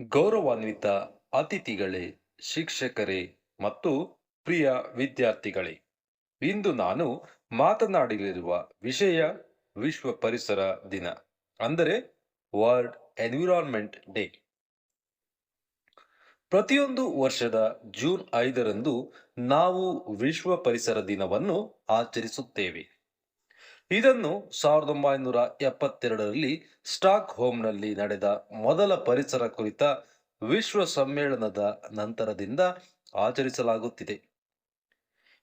ಗೌರವಾನ್ವಿತ ಅತಿಥಿಗಳೇ, ಶಿಕ್ಷಕರೇ ಮತ್ತು ಪ್ರಿಯ ವಿದ್ಯಾರ್ಥಿಗಳೇ. ಇಂದು ನಾನು ಮಾತನಾಡಲಿರುವ ವಿಷಯ ವಿಶ್ವ ಪರಿಸರ ದಿನ, ಅಂದರೆ ವರ್ಲ್ಡ್ ಎನ್ವಿರಾನ್ಮೆಂಟ್ ಡೇ. ಪ್ರತಿಯೊಂದು ವರ್ಷದ ಜೂನ್ ಐದರಂದು ನಾವು ವಿಶ್ವ ಪರಿಸರ ದಿನವನ್ನು ಆಚರಿಸುತ್ತೇವೆ. ಇದನ್ನು ಸಾವಿರದ ಒಂಬೈನೂರ ಎಪ್ಪತ್ತೆರಡರಲ್ಲಿ ಸ್ಟಾಕ್ ಹೋಮ್ನಲ್ಲಿ ನಡೆದ ಮೊದಲ ಪರಿಸರ ಕುರಿತ ವಿಶ್ವ ಸಮ್ಮೇಳನದ ನಂತರದಿಂದ ಆಚರಿಸಲಾಗುತ್ತಿದೆ.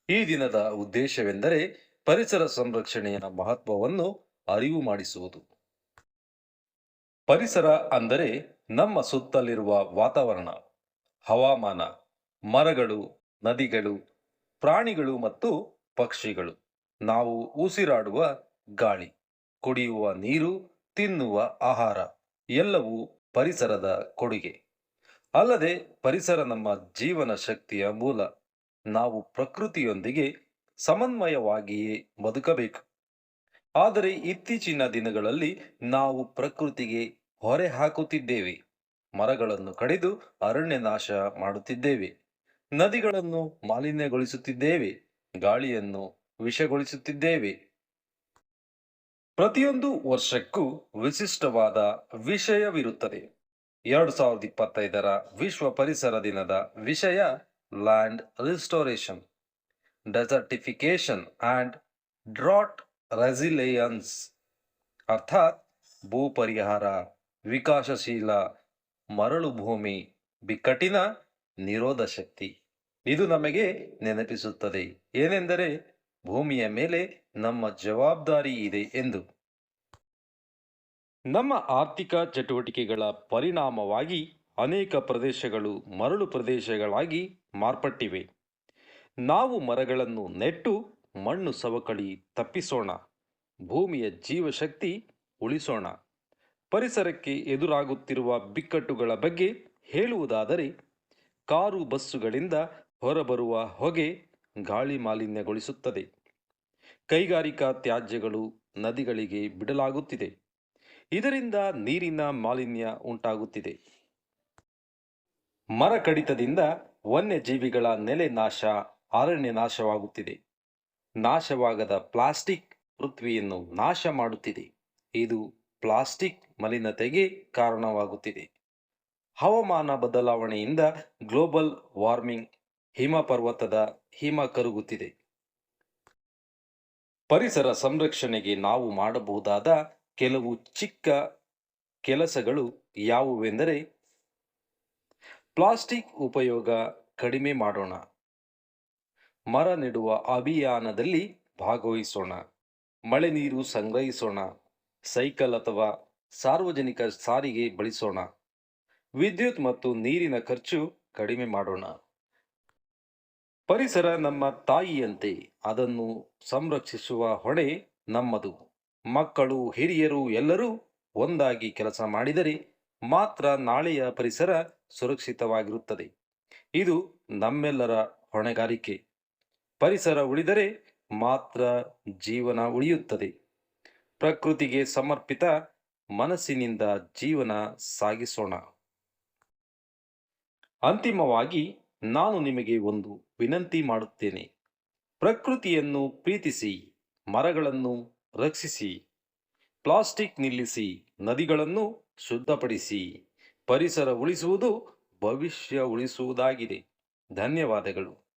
ಈ ದಿನದ ಉದ್ದೇಶವೆಂದರೆ ಪರಿಸರ ಸಂರಕ್ಷಣೆಯ ಮಹತ್ವವನ್ನು ಅರಿವು ಮಾಡಿಸುವುದು. ಪರಿಸರ ಅಂದರೆ ನಮ್ಮ ಸುತ್ತಲಿರುವ ವಾತಾವರಣ, ಹವಾಮಾನ, ಮರಗಳು, ನದಿಗಳು, ಪ್ರಾಣಿಗಳು ಮತ್ತು ಪಕ್ಷಿಗಳು. ನಾವು ಉಸಿರಾಡುವ ಗಾಳಿ, ಕುಡಿಯುವ ನೀರು, ತಿನ್ನುವ ಆಹಾರ, ಎಲ್ಲವೂ ಪರಿಸರದ ಕೊಡುಗೆ. ಅಲ್ಲದೆ ಪರಿಸರ ನಮ್ಮ ಜೀವನ ಶಕ್ತಿಯ ಮೂಲ. ನಾವು ಪ್ರಕೃತಿಯೊಂದಿಗೆ ಸಮನ್ವಯವಾಗಿಯೇ ಬದುಕಬೇಕು. ಆದರೆ ಇತ್ತೀಚಿನ ದಿನಗಳಲ್ಲಿ ನಾವು ಪ್ರಕೃತಿಗೆ ಹೊರೆ ಹಾಕುತ್ತಿದ್ದೇವೆ. ಮರಗಳನ್ನು ಕಡಿದು ಅರಣ್ಯ ನಾಶ ಮಾಡುತ್ತಿದ್ದೇವೆ. ನದಿಗಳನ್ನು ಮಾಲಿನ್ಯಗೊಳಿಸುತ್ತಿದ್ದೇವೆ. ಗಾಳಿಯನ್ನು ವಿಷಗೊಳಿಸುತ್ತಿದ್ದೇವೆ ಪ್ರತಿಯೊಂದು ವರ್ಷಕ್ಕೂ ವಿಶಿಷ್ಟವಾದ ವಿಷಯವಿರುತ್ತದೆ. ಎರಡು ಸಾವಿರದ ಇಪ್ಪತ್ತೈದರ ವಿಶ್ವ ಪರಿಸರ ದಿನದ ವಿಷಯ land restoration desertification and drought resilience, ಅರ್ಥಾತ್ ಭೂ ಪರಿಹಾರ ವಿಕಾಸಶೀಲ ಮರಳು ಭೂಮಿ, ಬಿಕ್ಕಟ್ಟಿನ ನಿರೋಧ ಶಕ್ತಿ ಇದು ನಮಗೆ ನೆನಪಿಸುತ್ತದೆ. ಏನೆಂದರೆ ಭೂಮಿಯ ಮೇಲೆ ನಮ್ಮ ಜವಾಬ್ದಾರಿ ಇದೆ ಎಂದು. ನಮ್ಮ ಆರ್ಥಿಕ ಚಟುವಟಿಕೆಗಳ ಪರಿಣಾಮವಾಗಿ ಅನೇಕ ಪ್ರದೇಶಗಳು ಮರಳು ಪ್ರದೇಶಗಳಾಗಿ ಮಾರ್ಪಟ್ಟಿವೆ. ನಾವು ಮರಗಳನ್ನು ನೆಟ್ಟು ಮಣ್ಣು ಸವಕಳಿ ತಪ್ಪಿಸೋಣ. ಭೂಮಿಯ ಜೀವಶಕ್ತಿ ಉಳಿಸೋಣ. ಪರಿಸರಕ್ಕೆ ಎದುರಾಗುತ್ತಿರುವ ಬಿಕ್ಕಟ್ಟುಗಳ ಬಗ್ಗೆ ಹೇಳುವುದಾದರೆ, ಕಾರು ಬಸ್ಸುಗಳಿಂದ ಹೊರಬರುವ ಹೊಗೆ ಗಾಳಿ ಮಾಲಿನ್ಯಗೊಳಿಸುತ್ತದೆ. ಕೈಗಾರಿಕಾ ತ್ಯಾಜ್ಯಗಳು ನದಿಗಳಿಗೆ ಬಿಡಲಾಗುತ್ತಿದೆ. ಇದರಿಂದ ನೀರಿನ ಮಾಲಿನ್ಯ ಉಂಟಾಗುತ್ತಿದೆ. ಮರ ಕಡಿತದಿಂದ ವನ್ಯಜೀವಿಗಳ ನೆಲೆ ನಾಶ, ಅರಣ್ಯ ನಾಶವಾಗುತ್ತಿದೆ. ನಾಶವಾಗದ ಪ್ಲಾಸ್ಟಿಕ್ ಪೃಥ್ವಿಯನ್ನು ನಾಶ ಮಾಡುತ್ತಿದೆ. ಇದು ಪ್ಲಾಸ್ಟಿಕ್ ಮಲಿನತೆಗೆ ಕಾರಣವಾಗುತ್ತಿದೆ. ಹವಾಮಾನ ಬದಲಾವಣೆಯಿಂದ ಗ್ಲೋಬಲ್ ವಾರ್ಮಿಂಗ್ ಹಿಮ ಪರ್ವತದ ಹಿಮ ಕರಗುತ್ತಿದೆ. ಪರಿಸರ ಸಂರಕ್ಷಣೆಗೆ ನಾವು ಮಾಡಬಹುದಾದ ಕೆಲವು ಚಿಕ್ಕ ಕೆಲಸಗಳು ಯಾವುವೆಂದರೆ ಪ್ಲಾಸ್ಟಿಕ್ ಉಪಯೋಗ ಕಡಿಮೆ ಮಾಡೋಣ. ಮರ ನೆಡುವ ಅಭಿಯಾನದಲ್ಲಿ ಭಾಗವಹಿಸೋಣ. ಮಳೆ ನೀರು ಸಂಗ್ರಹಿಸೋಣ. ಸೈಕಲ್ ಅಥವಾ ಸಾರ್ವಜನಿಕ ಸಾರಿಗೆ ಬಳಸೋಣ. ವಿದ್ಯುತ್ ಮತ್ತು ನೀರಿನ ಖರ್ಚು ಕಡಿಮೆ ಮಾಡೋಣ. ಪರಿಸರ ನಮ್ಮ ತಾಯಿಯಂತೆ, ಅದನ್ನು ಸಂರಕ್ಷಿಸುವ ಹೊಣೆ ನಮ್ಮದು. ಮಕ್ಕಳು, ಹಿರಿಯರು ಎಲ್ಲರೂ ಒಂದಾಗಿ ಕೆಲಸ ಮಾಡಿದರೆ ಮಾತ್ರ ನಾಳೆಯ ಪರಿಸರ ಸುರಕ್ಷಿತವಾಗಿರುತ್ತದೆ. ಇದು ನಮ್ಮೆಲ್ಲರ ಹೊಣೆಗಾರಿಕೆ. ಪರಿಸರ ಉಳಿದರೆ ಮಾತ್ರ ಜೀವನ ಉಳಿಯುತ್ತದೆ. ಪ್ರಕೃತಿಗೆ ಸಮರ್ಪಿತ ಮನಸ್ಸಿನಿಂದ ಜೀವನ ಸಾಗಿಸೋಣ. ಅಂತಿಮವಾಗಿ ನಾನು ನಿಮಗೆ ಒಂದು ವಿನಂತಿ ಮಾಡುತ್ತೇನೆ. ಪ್ರಕೃತಿಯನ್ನು ಪ್ರೀತಿಸಿ, ಮರಗಳನ್ನು ರಕ್ಷಿಸಿ, ಪ್ಲಾಸ್ಟಿಕ್ ನಿಲ್ಲಿಸಿ, ನದಿಗಳನ್ನು ಶುದ್ಧಪಡಿಸಿ, ಪರಿಸರ ಉಳಿಸುವುದು ಭವಿಷ್ಯ ಉಳಿಸುವುದಾಗಿದೆ. ಧನ್ಯವಾದಗಳು.